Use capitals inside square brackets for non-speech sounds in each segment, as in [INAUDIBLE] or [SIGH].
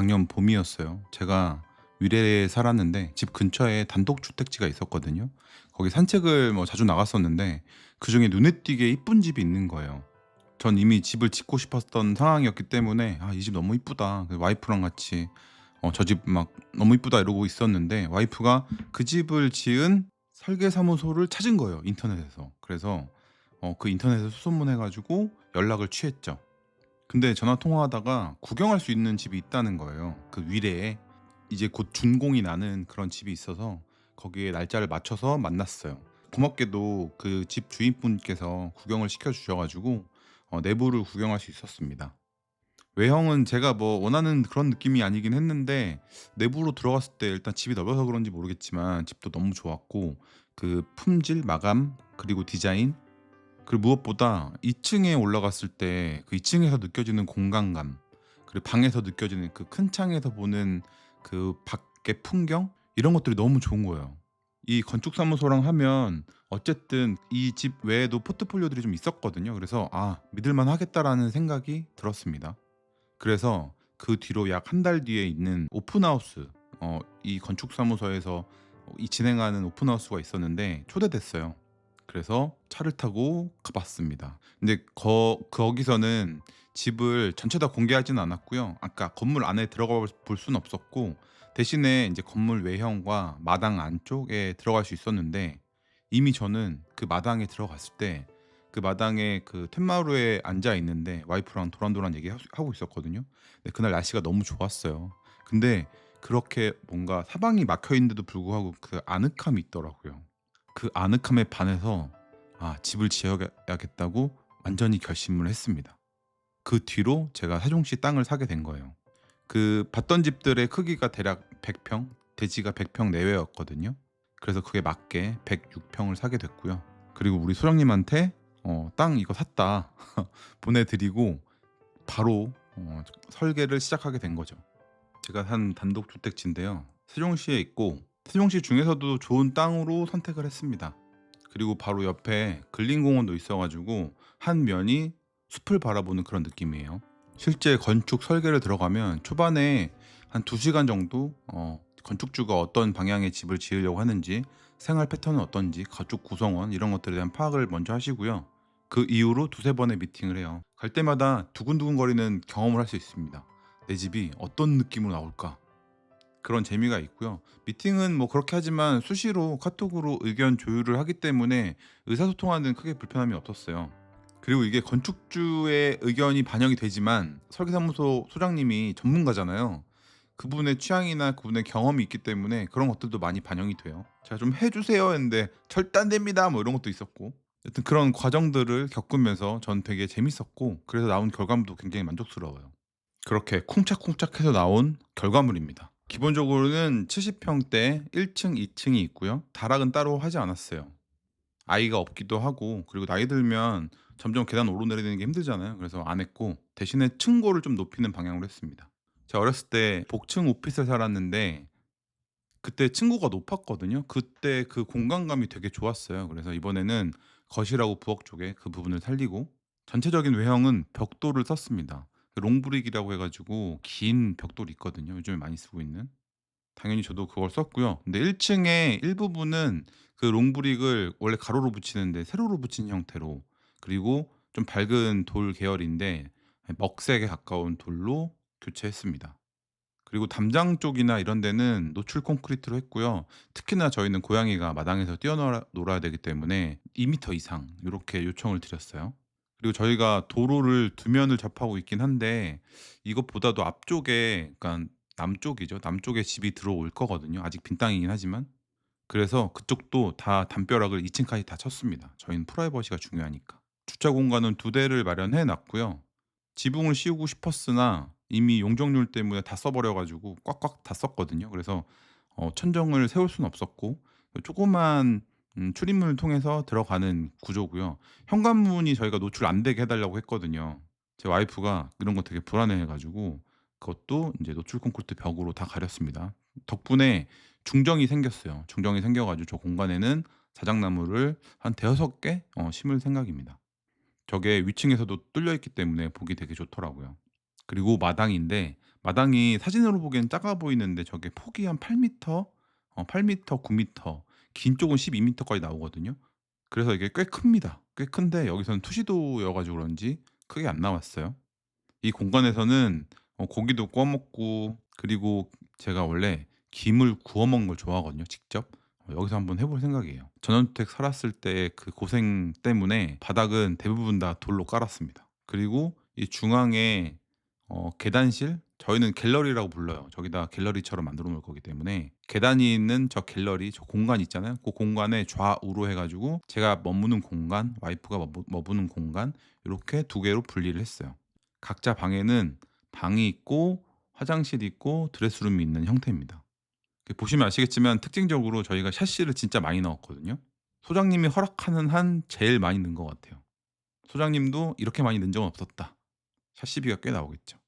작년 봄이었어요. 제가 위례에 살았는데 집 근처에 단독주택지가 있었거든요. 거기 산책을 뭐 자주 나갔었는데 그 중에 눈에 띄게 이쁜 집이 있는 거예요. 전 이미 집을 짓고 싶었던 상황이었기 때문에 아, 이 집 너무 이쁘다. 그래서 와이프랑 같이 어, 저 집 막 너무 이쁘다 이러고 있었는데 와이프가 그 집을 지은 설계사무소를 찾은 거예요. 인터넷에서. 그래서 어, 그 인터넷에서 수소문해가지고 연락을 취했죠. 근데 전화 통화하다가 구경할 수 있는 집이 있다는 거예요. 그 위례에 이제 곧 준공이 나는 그런 집이 있어서 거기에 날짜를 맞춰서 만났어요. 고맙게도 그 집 주인분께서 구경을 시켜 주셔가지고 어, 내부를 구경할 수 있었습니다. 외형은 제가 뭐 원하는 그런 느낌이 아니긴 했는데 내부로 들어갔을 때 일단 집이 넓어서 그런지 모르겠지만 집도 너무 좋았고 그 품질, 마감 그리고 디자인 그리고 무엇보다 2층에 올라갔을 때 그 2층에서 느껴지는 공간감 그리고 방에서 느껴지는 그 큰 창에서 보는 그 밖의 풍경 이런 것들이 너무 좋은 거예요. 이 건축 사무소랑 하면 어쨌든 이 집 외에도 포트폴리오들이 좀 있었거든요. 그래서 아 믿을 만 하겠다라는 생각이 들었습니다. 그래서 그 뒤로 약 한 달 뒤에 있는 오픈하우스 어, 이 건축 사무소에서 이 진행하는 오픈하우스가 있었는데 초대됐어요. 그래서 차를 타고 가봤습니다. 근데 거, 거기서는 집을 전체 다 공개하지는 않았고요. 아까 건물 안에 들어가 볼 수는 없었고 대신에 이제 건물 외형과 마당 안쪽에 들어갈 수 있었는데 이미 저는 그 마당에 들어갔을 때 그 마당에 그 텐마루에 앉아 있는데 와이프랑 도란도란 얘기하고 있었거든요. 근데 그날 날씨가 너무 좋았어요. 근데 그렇게 뭔가 사방이 막혀 있는데도 불구하고 그 아늑함이 있더라고요. 그 아늑함에 반해서 아 집을 지어야겠다고 완전히 결심을 했습니다. 그 뒤로 제가 세종시 땅을 사게 된 거예요. 그 봤던 집들의 크기가 대략 100평, 대지가 100평 내외였거든요. 그래서 그게 맞게 106평을 사게 됐고요. 그리고 우리 소장님한테 어, 땅 이거 샀다 [LAUGHS] 보내드리고 바로 어, 설계를 시작하게 된 거죠. 제가 산 단독주택지인데요. 세종시에 있고 세종시 중에서도 좋은 땅으로 선택을 했습니다. 그리고 바로 옆에 근린공원도 있어가지고 한 면이 숲을 바라보는 그런 느낌이에요. 실제 건축 설계를 들어가면 초반에 한 2시간 정도 어, 건축주가 어떤 방향의 집을 지으려고 하는지 생활 패턴은 어떤지 가족 구성원 이런 것들에 대한 파악을 먼저 하시고요. 그 이후로 두세 번의 미팅을 해요. 갈 때마다 두근두근거리는 경험을 할 수 있습니다. 내 집이 어떤 느낌으로 나올까? 그런 재미가 있고요. 미팅은 뭐 그렇게 하지만 수시로 카톡으로 의견 조율을 하기 때문에 의사소통하는 크게 불편함이 없었어요. 그리고 이게 건축주의 의견이 반영이 되지만 설계사무소 소장님이 전문가잖아요. 그분의 취향이나 그분의 경험이 있기 때문에 그런 것들도 많이 반영이 돼요. 제가 좀 해주세요 했는데 절단됩니다 뭐 이런 것도 있었고 여튼 그런 과정들을 겪으면서 전 되게 재밌었고 그래서 나온 결과물도 굉장히 만족스러워요. 그렇게 쿵짝쿵짝해서 나온 결과물입니다. 기본적으로는 70평대 1층, 2층이 있고요. 다락은 따로 하지 않았어요. 아이가 없기도 하고 그리고 나이 들면 점점 계단 오르내리는 게 힘들잖아요. 그래서 안 했고 대신에 층고를 좀 높이는 방향으로 했습니다. 제가 어렸을 때 복층 오피스에 살았는데 그때 층고가 높았거든요. 그때 그 공간감이 되게 좋았어요. 그래서 이번에는 거실하고 부엌 쪽에 그 부분을 살리고 전체적인 외형은 벽돌을 썼습니다. 롱브릭이라고 해가지고 긴 벽돌이 있거든요. 요즘에 많이 쓰고 있는. 당연히 저도 그걸 썼고요. 근데 1층에 일부분은 그 롱브릭을 원래 가로로 붙이는데 세로로 붙인 형태로 그리고 좀 밝은 돌 계열인데 먹색에 가까운 돌로 교체했습니다. 그리고 담장 쪽이나 이런 데는 노출 콘크리트로 했고요. 특히나 저희는 고양이가 마당에서 뛰어놀아야 되기 때문에 2m 이상 이렇게 요청을 드렸어요. 그리고 저희가 도로를 두 면을 접하고 있긴 한데 이것보다도 앞쪽에 그러니까 남쪽이죠. 남쪽에 집이 들어올 거거든요. 아직 빈 땅이긴 하지만 그래서 그쪽도 다 담벼락을 2 층까지 다 쳤습니다. 저희는 프라이버시가 중요하니까. 주차 공간은 두 대를 마련해 놨고요. 지붕을 씌우고 싶었으나 이미 용적률 때문에 다 써버려 가지고 꽉꽉 다 썼거든요. 그래서 어, 천정을 세울 수는 없었고 조그만 음, 출입문을 통해서 들어가는 구조고요. 현관문이 저희가 노출 안 되게 해 달라고 했거든요. 제 와이프가 이런 거 되게 불안해해 가지고 그것도 이제 노출 콘크리트 벽으로 다 가렸습니다. 덕분에 중정이 생겼어요. 중정이 생겨 가지고 저 공간에는 자작나무를 한 대여섯 개 어, 심을 생각입니다. 저게 위층에서도 뚫려 있기 때문에 보기 되게 좋더라고요. 그리고 마당인데 마당이 사진으로 보기엔 작아 보이는데 저게 폭이 한 8m, 어 8m, 9m, 긴 쪽은 12m까지 나오거든요. 그래서 이게 꽤 큽니다. 꽤 큰데 여기서는 투시도여 가지고 그런지 크게 안 나왔어요. 이 공간에서는 어 고기도 구워 먹고 그리고 제가 원래 김을 구워 먹는 걸 좋아하거든요 직접. 어 여기서 한번 해볼 생각이에요. 전원주택 살았을 때 그 고생 때문에 바닥은 대부분 다 돌로 깔았습니다. 그리고 이 중앙에 어 계단실 저희는 갤러리라고 불러요. 저기다 갤러리처럼 만들어 놓을 거기 때문에 계단이 있는 저 갤러리 저 공간 있잖아요. 그 공간에 좌우로 해 가지고 제가 머무는 공간, 와이프가 머무 머무는 공간 요렇게 두 개로 분리를 했어요. 각자 방에는 방이 있고 화장실이 있고 드레스룸이 있는 형태입니다. 그 보시면 아시겠지만 특징적으로 저희가 샤시를 진짜 많이 넣었거든요. 소장님이 허락하는 한 제일 많이 넣은 것 같아요. 소장님도 "이렇게 많이 넣은 적은 없었다." 샤시비가 꽤 나오겠죠.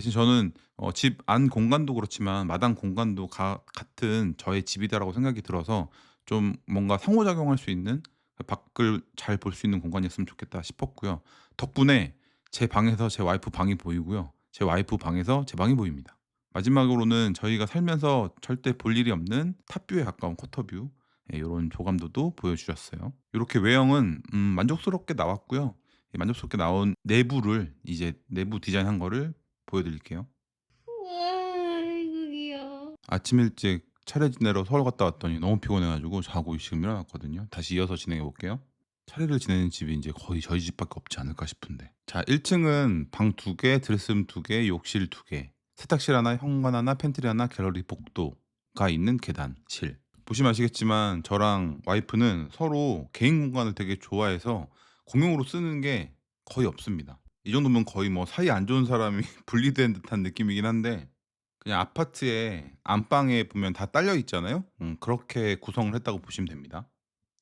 대신 저는 어 집 안 공간도 그렇지만 마당 공간도 가 같은 저의 집이다라고 생각이 들어서 좀 뭔가 상호작용할 수 있는 그 '밖을 잘 볼 수 있는 공간이었으면 좋겠다.' 싶었고요. 덕분에 제 방에서 제 와이프 방이 보이고요. 제 와이프 방에서 제 방이 보입니다. 마지막으로는 저희가 살면서 절대 볼 일이 없는 탑뷰에 가까운 쿼터뷰 예 요런 조감도도 보여주셨어요. 요렇게 외형은 음 만족스럽게 나왔고요. 이 만족스럽게 나온 내부를 이제 내부 디자인한 거를 보여드릴게요. 아이고 귀여워. 아침 일찍 차례 지내러 서울 갔다 왔더니 너무 피곤해 가지고 자고 지금 일어났거든요. 다시 이어서 진행해 볼게요. 차례를 지내는 집이 인제 거의 저희 집밖에 없지 않을까 싶은데. 자 1 층은 방2 개, 드레스룸 2 개, 욕실 2 개, 세탁실 1, 현관 1, 팬트리 1, 갤러리 복도가 있는 계단실. 보시면 아시겠지만 저랑 와이프는 서로 개인 공간을 되게 좋아해서 공용으로 쓰는 게 거의 없습니다. 이 정도면 거의 뭐 사이 안 좋은 사람이 [LAUGHS] 분리된 듯한 느낌이긴 한데 그냥 아파트에 안방에 보면 다 딸려 있잖아요. 음 그렇게 구성을 했다고 보시면 됩니다.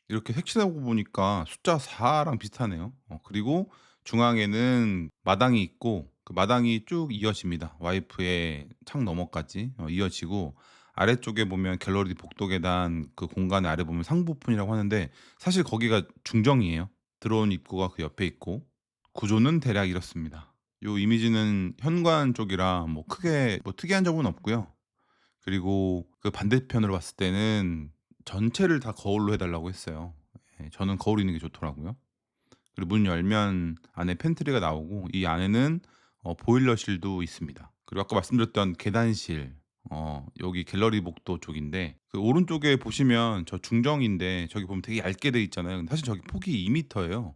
이렇게 색칠하고 보니까 숫자 4랑 비슷하네요. 어 그리고 중앙에는 마당이 있고 그 마당이 쭉 이어집니다. 와이프의 창 너머까지 어 이어지고 아래쪽에 보면 갤러리 복도 계단 그 공간의 아래 보면 상부푼이라고 하는데 사실 거기가 중정이에요. 들어온 입구가 그 옆에 있고 구조는 대략 이렇습니다. 요 이미지는 현관 쪽이라 뭐 크게 뭐 특이한 점은 없고요. 그리고 그 반대편으로 봤을 때는 전체를 다 거울로 해 달라고 했어요. 예 저는 거울이 있는 게 좋더라고요. 그리고 문 열면 안에 팬트리가 나오고 이 안에는 어 보일러실도 있습니다. 그리고 아까 말씀드렸던 계단실 어 여기 갤러리 복도 쪽인데 그 오른쪽에 보시면 저 중정인데 저기 보면 되게 얇게 돼 있잖아요. 사실 저기 폭이 2 미터예요.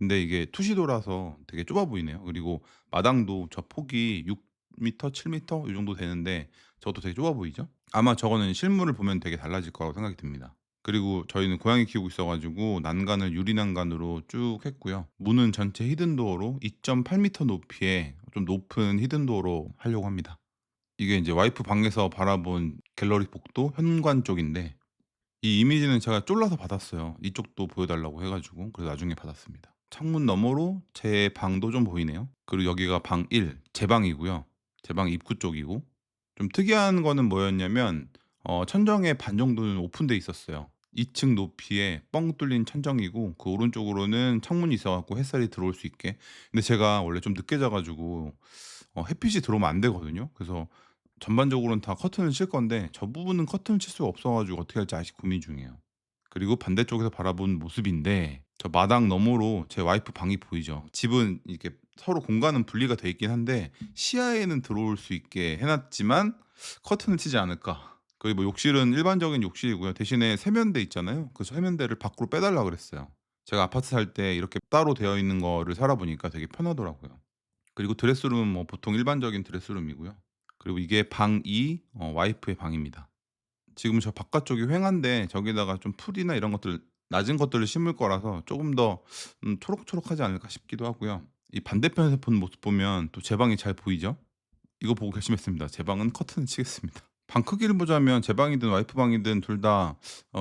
근데 이게 투시도라서 되게 좁아 보이네요. 그리고 마당도 저 폭이 6 미터, 7 미터 요 정도 되는데 저것도 되게 좁아 보이죠? 아마 저거는 실물을 보면 되게 달라질 거라고 생각이 듭니다. 그리고 저희는 고양이 키우고 있어 가지고 난간을 유리 난간으로 쭉 했고요. 문은 전체 히든 도어로 2.8 미터 높이의 좀 높은 히든 도어로 하려고 합니다. 이게 인제 와이프 방에서 바라본 갤러리 복도 현관 쪽인데 이 이미지는 제가 졸라서 받았어요. 이쪽도 보여 달라고 해 가지고. 그래서 나중에 받았습니다. 창문 너머로 제 방도 좀 보이네요. 그리고 여기가 방 1 제 방이고요. 제 방 입구 쪽이고 좀 특이한 거는 뭐였냐면 어 천정의 반 정도는 오픈돼 있었어요. 2층 높이에 뻥 뚫린 천정이고 그 오른쪽으로는 창문이 있어 갖고 햇살이 들어올 수 있게. 근데 제가 원래 좀 늦게 자 가지고 어 햇빛이 들어오면 안 되거든요. 그래서 전반적으로는 다 커튼을 칠 건데 저 부분은 커튼을 칠 수가 없어 가지고 어떻게 할지 아직 고민 중이에요. 그리고 반대쪽에서 바라본 모습인데 저 마당 너머로 제 와이프 방이 보이죠. 집은 이렇게 서로 공간은 분리가 돼 있긴 한데 시야에는 들어올 수 있게 해 놨지만 '커튼을 치지 않을까.' 그리고 뭐 욕실은 일반적인 욕실이고요. 대신에 세면대 있잖아요. 그 세면대를 밖으로 빼 달라 그랬어요. 제가 아파트 살 때 이렇게 따로 되어 있는 거를 살아 보니까 되게 편하더라고요. 그리고 드레스룸은 뭐 보통 일반적인 드레스룸이고요. 그리고 이게 방2어 와이프의 방입니다. 지금 저 바깥쪽이 횡한데 저기다가 좀 풀이나 이런 것들 낮은 것들을 심을 거라서 조금 더 음 초록초록하지 않을까 싶기도 하고요. 이 반대편에서 본 모습 보면 또 제 방이 잘 보이죠? 이거 보고 결심했습니다. 제 방은 커튼을 치겠습니다. 방 크기를 보자면 제 방이든 와이프 방이든 둘다어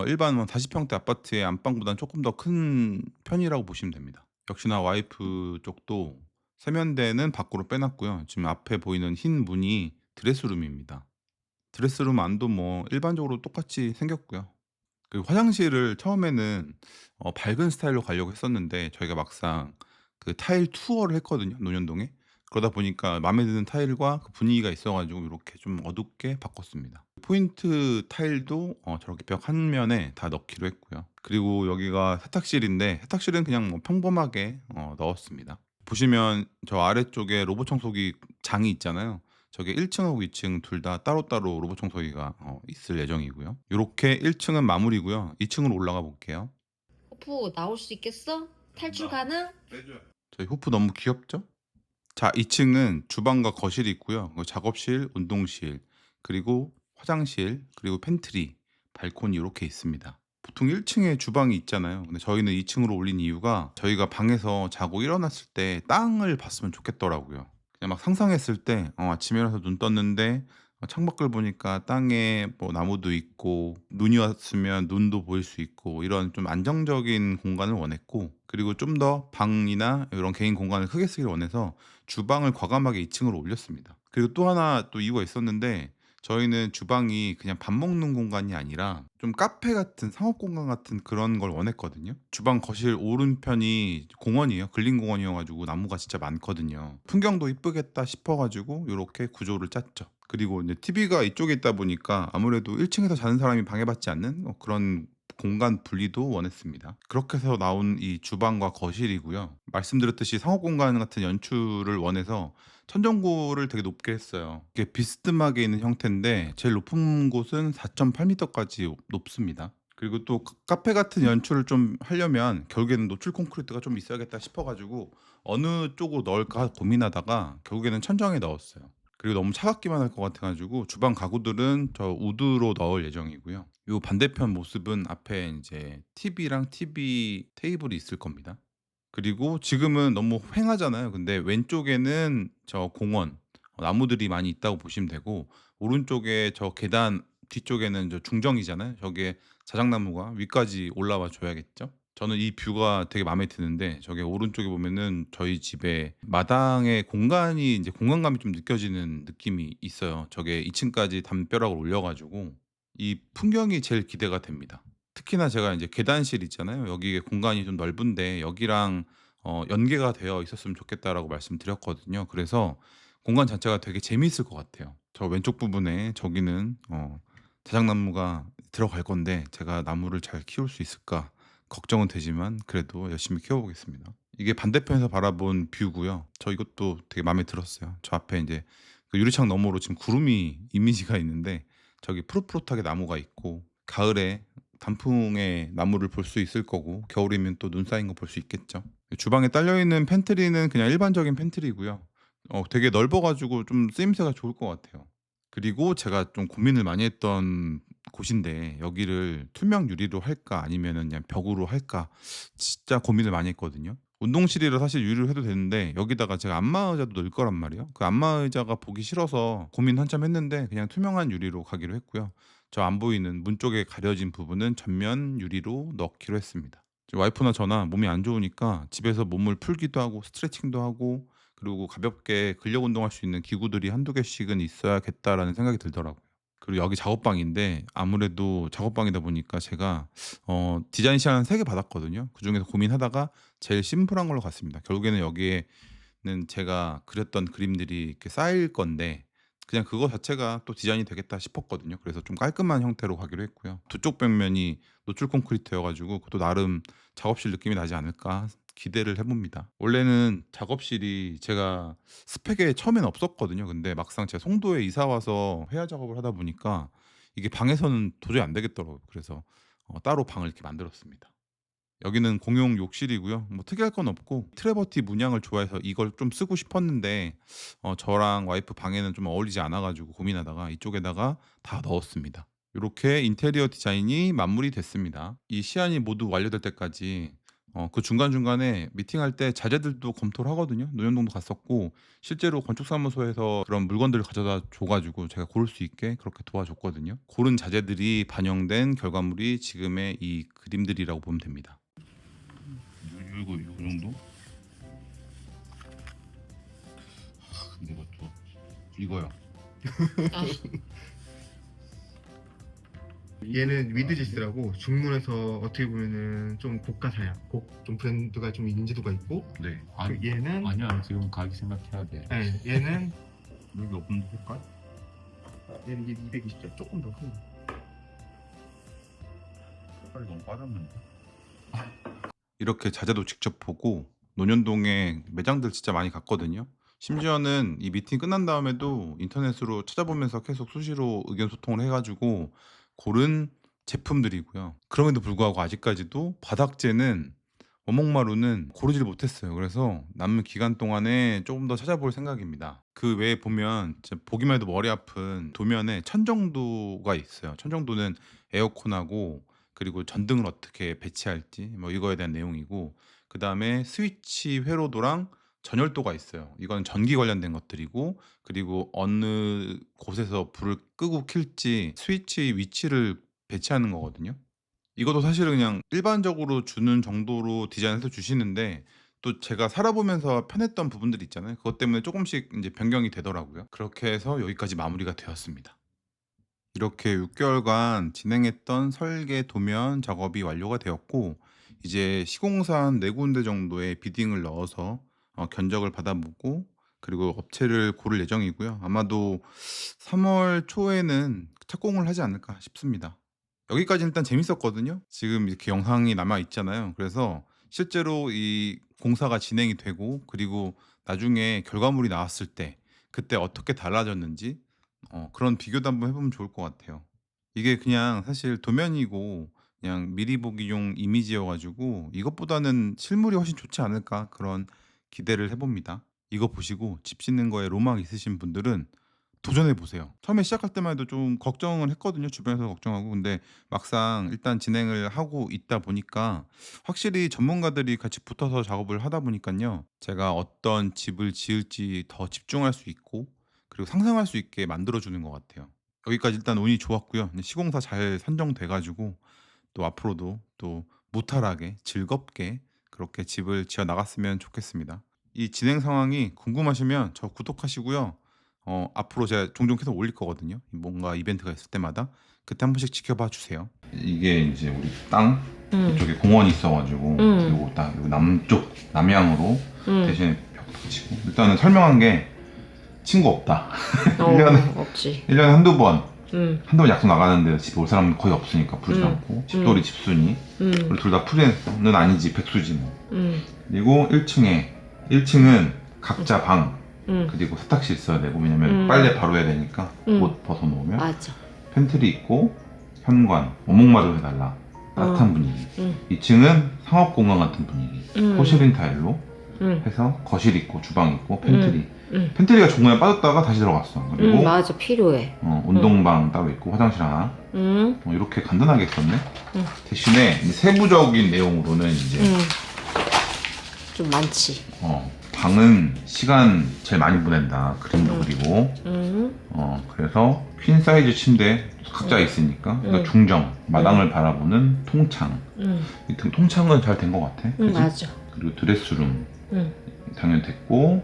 일반 뭐40 평대 아파트의 안방보다는 쪼끔 더큰 편이라고 보시면 됩니다. 역시나 와이프 쪽도 세면대는 밖으로 빼 놨고요. 지금 앞에 보이는 흰 문이 드레스룸입니다. 드레스룸 안도 뭐 일반적으로 똑같이 생겼고요. 그리고 화장실을 처음에는 어 밝은 스타일로 가려고 했었는데 저희가 막상 그 타일 투어를 했거든요, 논현동에. 그러다 보니까 마음에 드는 타일과 그 분위기가 있어 가지고 이렇게 좀 어둡게 바꿨습니다. 포인트 타일도 어, 저렇게 벽한 면에 다 넣기로 했고요. 그리고 여기가 세탁실인데 세탁실은 그냥 뭐 평범하게 어, 넣었습니다. 보시면 저 아래쪽에 로봇 청소기 장이 있잖아요. 저게 1층하고 2층 둘 다 따로따로 로봇 청소기가 어, 있을 예정이고요. 이렇게 1층은 마무리고요. 2층으로 올라가 볼게요. 호프 나올 수 있겠어? 탈출 나. 가능? 저희 호프 너무 귀엽죠? 자, 2층은 주방과 거실이 있고요. 작업실, 운동실, 그리고 화장실, 그리고 팬트리, 발코니 이렇게 있습니다. 보통 1층에 주방이 있잖아요. 근데 저희는 2층으로 올린 이유가 저희가 방에서 자고 일어났을 때 땅을 봤으면 좋겠더라고요. 그냥 막 상상했을 때 어, 아침에 일어나서 눈 떴는데 어, 창밖을 보니까 땅에 뭐 나무도 있고 눈이 왔으면 눈도 보일 수 있고 이런 좀 안정적인 공간을 원했고 그리고 좀 더 방이나 이런 개인 공간을 크게 쓰기를 원해서 주방을 과감하게 2층으로 올렸습니다. 그리고 또 하나 또 이유가 있었는데 저희는 주방이 그냥 밥 먹는 공간이 아니라 좀 카페 같은 상업 공간 같은 그런 걸 원했거든요. 주방 거실 오른편이 공원이에요. 근린 공원이어가지고 나무가 진짜 많거든요. 풍경도 이쁘겠다 싶어가지고 이렇게 구조를 짰죠. 그리고 이제 TV가 이쪽에 있다 보니까 아무래도 1층에서 자는 사람이 방해받지 않는 어, 그런 공간 분리도 원했습니다. 그렇게 해서 나온 이 주방과 거실이고요. 말씀드렸듯이 상업 공간 같은 연출을 원해서 천정고를 되게 높게 했어요. 이게 비스듬하게 있는 형태인데 제일 높은 곳은 4.8m까지 높습니다. 그리고 또 카- 카페 같은 연출을 좀 하려면 결국에는 노출 콘크리트가 좀 있어야겠다 싶어가지고 어느 쪽으로 넣을까 고민하다가 결국에는 천정에 넣었어요. 그리고 너무 차갑기만 할 것 같아가지고 주방 가구들은 저 우드로 넣을 예정이고요. 이 반대편 모습은 앞에 이제 TV랑 TV 테이블이 있을 겁니다. 그리고 지금은 너무 휑하잖아요. 근데 왼쪽에는 저 공원 어, 나무들이 많이 있다고 보시면 되고 오른쪽에 저 계단 뒤쪽에는 저 중정이잖아요. 저게 자작나무가 위까지 올라와 줘야겠죠. 저는 이 뷰가 되게 마음에 드는데 저게 오른쪽에 보면은 저희 집에 마당에 공간이 이제 공간감이 좀 느껴지는 느낌이 있어요. 저게 2층까지 담벼락을 올려가지고 이 풍경이 제일 기대가 됩니다. 특히나 제가 이제 계단실 있잖아요. 여기 공간이 좀 넓은데 여기랑 어, 연계가 되어 있었으면 좋겠다라고 말씀드렸거든요. 그래서 공간 자체가 되게 재미있을 것 같아요. 저 왼쪽 부분에 저기는 어, 자작나무가 들어갈 건데 제가 나무를 잘 키울 수 있을까 걱정은 되지만 그래도 열심히 키워보겠습니다. 이게 반대편에서 바라본 뷰고요. 저 이것도 되게 마음에 들었어요. 저 앞에 이제 그 유리창 너머로 지금 구름이 이미지가 있는데 저기 푸릇푸릇하게 나무가 있고 가을에 단풍의 나무를 볼 수 있을 거고 겨울이면 또 눈 쌓인 거 볼 수 있겠죠. 주방에 딸려 있는 팬트리는 그냥 일반적인 팬트리고요. 어, 되게 넓어가지고 좀 쓰임새가 좋을 것 같아요. 그리고 제가 좀 고민을 많이 했던 곳인데 여기를 투명 유리로 할까 아니면은 그냥 벽으로 할까 진짜 고민을 많이 했거든요. 운동실이라 사실 유리로 해도 되는데 여기다가 제가 안마 의자도 넣을 거란 말이에요. 그 안마 의자가 보기 싫어서 고민 한참 했는데 그냥 투명한 유리로 가기로 했고요. 저 안 보이는 문 쪽에 가려진 부분은 전면 유리로 넣기로 했습니다. 와이프나 저나 몸이 안 좋으니까 집에서 몸을 풀기도 하고 스트레칭도 하고 그리고 가볍게 근력 운동할 수 있는 기구들이 한두 개씩은 있어야겠다라는 생각이 들더라고요. 그리고 여기 작업방인데 아무래도 작업방이다 보니까 제가 어, 디자인 시간 3개 받았거든요. 그중에서 고민하다가 제일 심플한 걸로 갔습니다. 결국에는 여기에는 제가 그렸던 그림들이 이렇게 쌓일 건데 그냥 그거 자체가 또 디자인이 되겠다 싶었거든요. 그래서 좀 깔끔한 형태로 가기로 했고요. 두쪽 벽면이 노출 콘크리트여 가지고 그것도 나름 작업실 느낌이 나지 않을까 기대를 해봅니다. 원래는 작업실이 제가 스펙에 처음엔 없었거든요. 근데 막상 제가 송도에 이사 와서 회화 작업을 하다 보니까 이게 방에서는 도저히 안 되겠더라고요. 그래서 어, 따로 방을 이렇게 만들었습니다. 여기는 공용 욕실이고요. 뭐 특이할 건 없고 트레버티 문양을 좋아해서 이걸 좀 쓰고 싶었는데 어, 저랑 와이프 방에는 좀 어울리지 않아가지고 고민하다가 이쪽에다가 다 넣었습니다. 이렇게 인테리어 디자인이 마무리됐습니다. 이 시안이 모두 완료될 때까지 어, 그 중간중간에 미팅할 때 자재들도 검토를 하거든요. 노현동도 갔었고 실제로 건축사무소에서 그런 물건들을 가져다 줘 가지고 제가 고를 수 있게 그렇게 도와줬거든요. 고른 자재들이 반영된 결과물이 지금의 이 그림들이라고 보면 됩니다. 이거 이 정도? 근데 이것도 이거요. 아, 얘는 위드지스라고 중문에서 어떻게 보면은 좀 고가사야. 고, 좀 브랜드가 좀 인지도가 있고 네. 그 아니, 얘는 아니야 지금 가격 생각해야 돼. 네, 얘는 여기 오픈 볼까? 얘는 이게 220점 조금 더 큰. 색깔이 너무 빠졌는데. 이렇게 자재도 직접 보고 논현동에 매장들 진짜 많이 갔거든요. 심지어는 이 미팅 끝난 다음에도 인터넷으로 찾아보면서 계속 수시로 의견 소통을 해가지고 고른 제품들이고요. 그럼에도 불구하고 아직까지도 바닥재는 원목마루는 고르지를 못했어요. 그래서 남은 기간 동안에 조금 더 찾아볼 생각입니다. 그 외에 보면 보기만 해도 머리 아픈 도면에 천정도가 있어요. 천정도는 에어컨하고 그리고 전등을 어떻게 배치할지 뭐 이거에 대한 내용이고 그 다음에 스위치 회로도랑 전열도가 있어요. 이건 전기 관련된 것들이고 그리고 어느 곳에서 불을 끄고 킬지 스위치 위치를 배치하는 거거든요. 이것도 사실은 그냥 일반적으로 주는 정도로 디자인해서 주시는데 또 제가 살아보면서 편했던 부분들이 있잖아요. 그것 때문에 조금씩 이제 변경이 되더라고요. 그렇게 해서 여기까지 마무리가 되었습니다. 이렇게 6개월간 진행했던 설계 도면 작업이 완료가 되었고 이제 시공산 네 군데 정도의 비딩을 넣어서 어, 견적을 받아보고 그리고 업체를 고를 예정이고요. 아마도 3월 초에는 착공을 하지 않을까 싶습니다. 여기까지 일단 재밌었거든요. 지금 이렇게 영상이 남아 있잖아요. 그래서 실제로 이 공사가 진행이 되고 그리고 나중에 결과물이 나왔을 때 그때 어떻게 달라졌는지 어, 그런 비교도 한번 해보면 좋을 것 같아요. 이게 그냥 사실 도면이고 그냥 미리 보기용 이미지여가지고 이것보다는 실물이 훨씬 좋지 않을까 그런 기대를 해봅니다. 이거 보시고 집 짓는 거에 로망 있으신 분들은 도전해 보세요. 처음에 시작할 때만 해도 좀 걱정을 했거든요. 주변에서 걱정하고 근데 막상 일단 진행을 하고 있다 보니까 확실히 전문가들이 같이 붙어서 작업을 하다 보니까요. 제가 어떤 집을 지을지 더 집중할 수 있고 그리고 상상할 수 있게 만들어 주는 것 같아요. 여기까지 일단 운이 좋았고요. 시공사 잘 선정돼 가지고 또 앞으로도 또 무탈하게 즐겁게 그렇게 집을 지어 나갔으면 좋겠습니다. 이 진행 상황이 궁금하시면 저 구독하시고요. 어, 앞으로 제가 종종 계속 올릴 거거든요. 뭔가 이벤트가 있을 때마다 그때 한 번씩 지켜봐 주세요. 이게 이제 우리 땅 응. 이쪽에 공원이 있어가지고 음. 그리고 딱 여기 남쪽 남향으로 응. 대신에 벽 붙이고 일단은 설명한 게 친구 없다. [LAUGHS] 어, 일년에- 없지. 1년에 한두 번 응. 한두 번 약속 나가는데 집에 올 사람은 거의 없으니까 부르지 음. 않고 집돌이 집순이 응. 그리고 둘다 프리랜서는 아니지 백수지 뭐 응. 그리고 1층에 1층은 각자 방 응. 그리고 세탁실 있어야 되고 왜냐면 음. 빨래 바로 해야 되니까 음. 옷 벗어 놓으면 맞아. 팬트리 있고 현관 원목마루 해달라 따뜻한 어. 분위기 응. 2층은 상업 공간 같은 분위기 응. 포시린 타일로 응. 해서 거실 있고 주방 있고 팬트리 응. 팬트리가 중간에 빠졌다가 다시 들어갔어 그리고 응. 맞아. 필요해. 어, 운동방 따로 있고 화장실 하나 응. 어, 이렇게 간단하게 썼네 응. 대신에 이제 세부적인 내용으로는 이제 응. 좀 많지. 어, 방은 시간 제일 많이 보낸다 그림도 음. 그리고 응. 어, 그래서 퀸 사이즈 침대 각자 음. 있으니까 그러니까 음. 중정 마당을 바라보는 통창 응. 이 통- 통창은 잘 된 것 같아 응. 맞아. 그리고 드레스룸 응. 당연히 됐고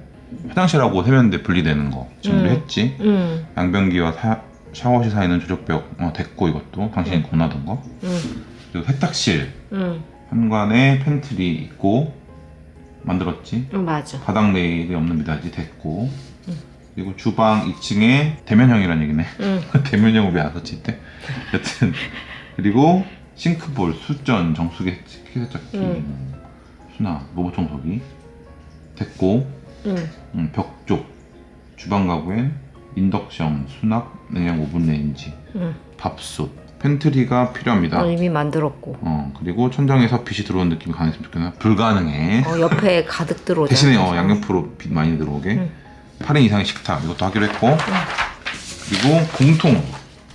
화장실하고 세면대 분리되는 거 지금도 음. 했지. 양변기와 사- 샤워실 사이는 조적벽 어, 됐고 이것도 당신이 음. 권하던 거 응. 그리고 세탁실 응. 현관에 팬트리 있고 만들었지 응. 맞아. 바닥 레일이 없는 미닫이 됐고 음. 그리고 주방 2층에 대면형이란 얘기네 응. [LAUGHS] 대면형을 왜안 썼지 이때 [LAUGHS] 여튼 그리고 싱크볼 수전 정수기 세척기 음. 수납 로봇 청소기 됐고 응. 음, 벽 쪽 주방 가구엔 인덕션 수납 냉장 오븐 레인지 응. 밥솥 팬트리가 필요합니다 어, 이미 만들었고. 어 그리고 천장에서 빛이 들어오는 느낌이 강했으면 좋겠나 불가능해 어, 옆에 가득 들어오잖아. 대신에 어, 양옆으로 빛 많이 들어오게 응. 8인 이상의 식탁 이것도 하기로 했고 그리고 공통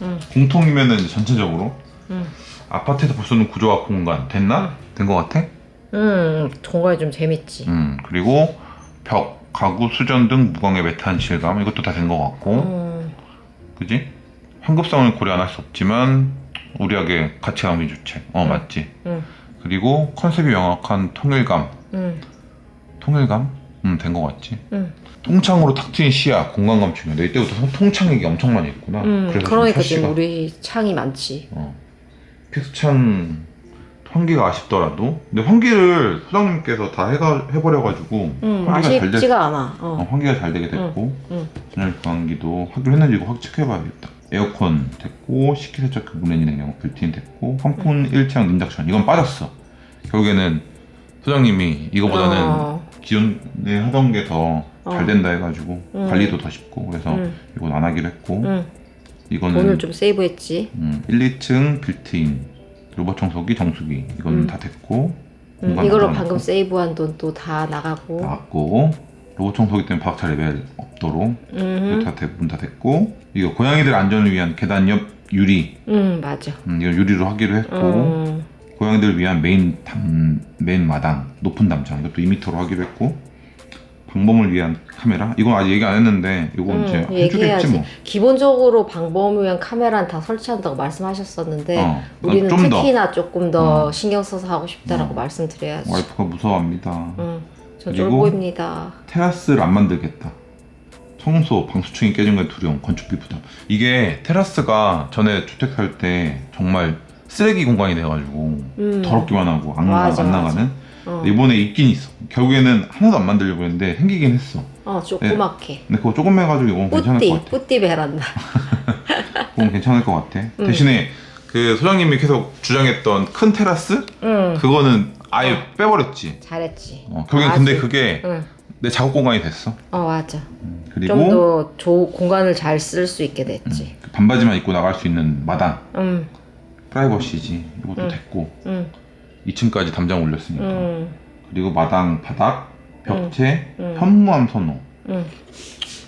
응. 공통이면은 이제 전체적으로 응. 아파트에서 볼 수 있는 구조와 공간 됐나? 된 것 같아? 응. 정말 좀 재밌지. 음 그리고 벽, 가구, 수전 등 무광의 매트한 질감 이것도 다 된 것 같고 응. 그지? 환급성을 고려 안 할 수 없지만 우리에게 가치감이 주체 어 응. 맞지? 응. 그리고 컨셉이 명확한 통일감 응. 통일감? 음 된 것 같지? 응. 통창으로 탁 트인 시야 공간감 중요해 너 이때부터 통창 얘기 엄청 많이 했구나 응. 그래서 그러니까 지금 우리 창이 많지. 어. 픽스찬 환기가 아쉽더라도 근데 환기를 소장님께서 다 해가, 해버려가지고 음, 환기가 잘 됐, 아쉽지가 않아. 어, 어. 환기가 잘 되게 됐고 응. 전열 교환기도 하기로 했는지 이거 확 체크해봐야겠다 에어컨 됐고 식기세척기 물레니 냉장고 빌트인 됐고 환풍 1창 냉작천 이건 빠졌어 결국에는 소장님이 이거보다는 어. 기존에 하던 게 더 잘 어. 된다 해가지고 음. 관리도 더 쉽고 그래서 응. 이건 안 하기로 했고 응. 이거는 돈을 좀 세이브했지. 음, 1, 2층 빌트인 로봇 청소기 정수기 이건 음. 다 됐고 응. 공간 이걸로 방금 세이브한 돈 또 다 나가고. 나갔고 로봇 청소기 때문에 바닥차 레벨 없도록 응. 이거 다 대부분 다 됐고 이거 고양이들 안전을 위한 계단 옆 유리 응 맞아. 음, 이거 유리로 하기로 했고 음. 고양이들을 위한 메인 담, 메인 마당 높은 담장 이것도 2m로 하기로 했고 방범을 위한 카메라 이건 아직 얘기 안 했는데 이거 음, 이제 해주겠지 얘기해야지. 뭐 기본적으로 방범을 위한 카메라는 다 설치한다고 말씀하셨었는데 어, 우리는 좀 더. 특히나 조금 더 어. 신경 써서 하고 싶다라고 어. 말씀드려야지. 와이프가 무서워합니다 응. 저 그리고 쫄보입니다. 테라스를 안 만들겠다. 청소, 방수층이 깨진 건 두려움, 건축비 부담. 이게 테라스가 전에 주택 살 때 정말 쓰레기 공간이 돼가지고 음. 더럽기만 하고 안, 맞아, 안 맞아. 나가는. 어. 이번에 있긴 있어. 결국에는 하나도 안 만들려고 했는데 생기긴 했어. 어 조그맣게. 근데 그거 조금 해가지고 이건 괜찮을 뿌띠 것 같아. 뿌띠 베란다. [LAUGHS] 그건 괜찮을 것 같아. 음. 대신에 그 소장님이 계속 주장했던 큰 테라스 응. 그거는 아예 빼버렸지. 잘했지. 어, 결국엔 근데 아직. 그게 응. 내 작업 공간이 됐어. 어 맞아. 그리고 좀더 공간을 잘 쓸 수 있게 됐지. 그 반바지만 입고 나갈 수 있는 마당 응. 프라이버시지 이것도 음. 됐고 응. 2층까지 담장 올렸으니까 응. 그리고 마당 바닥 벽체 음. 현무암 선호 응.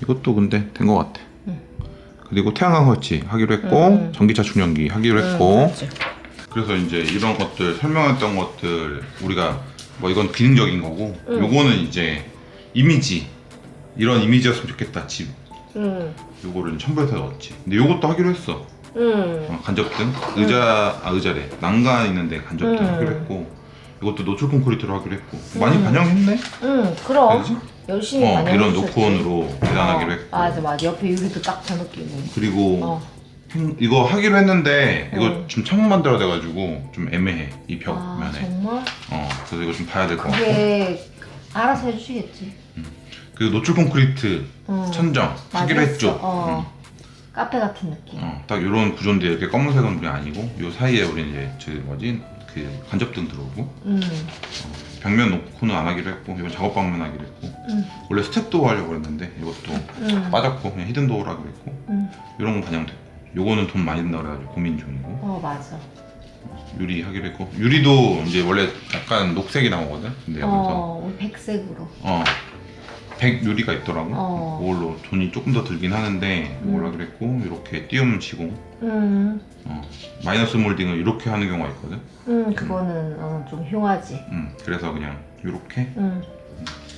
이것도 근데 된 것 같아 음. 그리고 태양광 설치 하기로 했고 음. 전기차 충전기 하기로 했고 응, 맞아. 그래서 이제 이런 것들 설명했던 것들 우리가 뭐 이건 기능적인 거고 음. 요거는 이제 이미지 이런 이미지였으면 좋겠다 집 응. 요거를 첨부해서 넣었지 근데 요것도 하기로 했어 응. 어, 간접등 의자 아 의자래 난간 있는데 간접등 음. 하기로 했고 이것도 노출 콘크리트로 하기로 했고 많이 음. 반영했네 응. 그럼 그지? 열심히 어, 반영해 이런 주셨지. 노크온으로 계단하기로 어, 했고 맞아 맞아. 옆에 유리도 딱 저 느낌이. 그리고 어. 행- 이거 하기로 했는데 이거 음. 좀 창문 만들어야 돼가지고 좀 애매해 이아 벽면에 정말? 어 그래서 이거 좀 봐야 될 것 같고 그게 알아서 해주시겠지. 그리고 노출 콘크리트 응. 천정 하기로. 했죠 어. 카페 같은 느낌. 음. 어, 딱 이런 구조인데 이렇게 검은색은 우리 아니고 요 사이에 우리 이제 저 뭐지 그 간접등 들어오고 응. 벽면 노크는 안 하기로 했고 이건 작업방만 하기로 했고 응. 원래 스텝도 하려고 했는데 이것도 응. 빠졌고 그냥 히든 하기로 했고 응. 이런 건 반영됐고 요거는 돈 많이 든다 그래가지고 고민 중이고 어 맞아. 유리 하기로 했고 유리도 이제 원래 약간 녹색이 나오거든 근데 여기서 어 우리 백색으로. 어, 100 유리가 있더라고 어. 그걸로 돈이 조금 더 들긴 하는데 음. 하기로 했고 이렇게 띄움 시공 응. 어, 마이너스 몰딩을 이렇게 하는 경우가 있거든 응 그거는 어, 좀 흉하지. 음, 그래서 그냥 이렇게 응.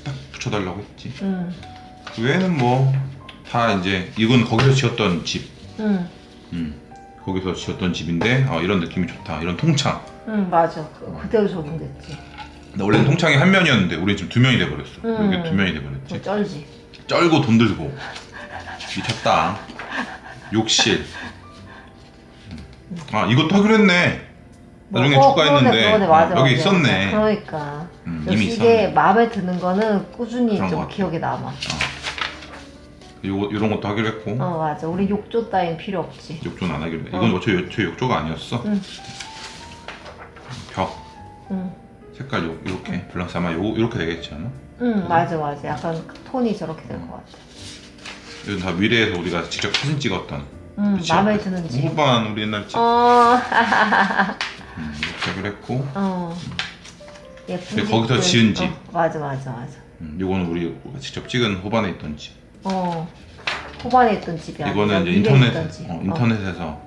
딱 붙여달라고 했지 응. 그 외에는 뭐 다 이제 이건 거기서 지었던 집 응. 음, 거기서 지었던 집인데 어, 이런 느낌이 좋다 이런 통창 응 맞아. 그- 그대로 적용됐지. 근데 원래는 통창이 한 면이었는데 우리 지금 두 면이 돼버렸어 음. 여기 두 면이 더 돼버렸지 쩔지. 쩔고 돈 들고 미쳤다 욕실 아 이것도 하기로 했네 나중에 어, 추가했는데 그러네, 맞아, 어, 여기 맞아. 있었네 그러니까. 음, 이미 역시 있었네 이게 마음에 드는 거는 꾸준히 그런 것 좀 같아. 기억에 남아. 요거, 이런 것도 하기로 했고 어 맞아. 우리 욕조 따윈 필요 없지. 욕조는 안 하기로 해 어. 이건 어차피 요- 저 욕조가 아니었어 응. 벽 응. 색깔 요, 이렇게 밸런스 아마 요, 이렇게 되겠지 않아? 응 맞아 맞아. 약간 톤이 저렇게 될 것 같아. 이건 다 미래에서 우리가 직접 사진 찍었던 응 그치? 마음에 드는 집. 후반 우리 옛날 집 어. 음, 이렇게 하기로 했고 어. 예쁜 근데 거기서 집들. 지은 집. 어, 맞아 맞아 맞아. 음, 요거는 우리 직접 찍은 호반에 있던 집 어. 후반에 있던 집이 아니라 이거는 이제 인터넷. 어, 인터넷에서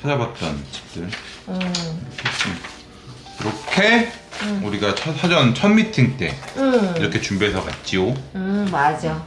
찾아봤던 집들 어. 응. 이렇게 응. 우리가 첫, 사전 첫 미팅 때 응. 이렇게 준비해서 갔지요 응 맞아.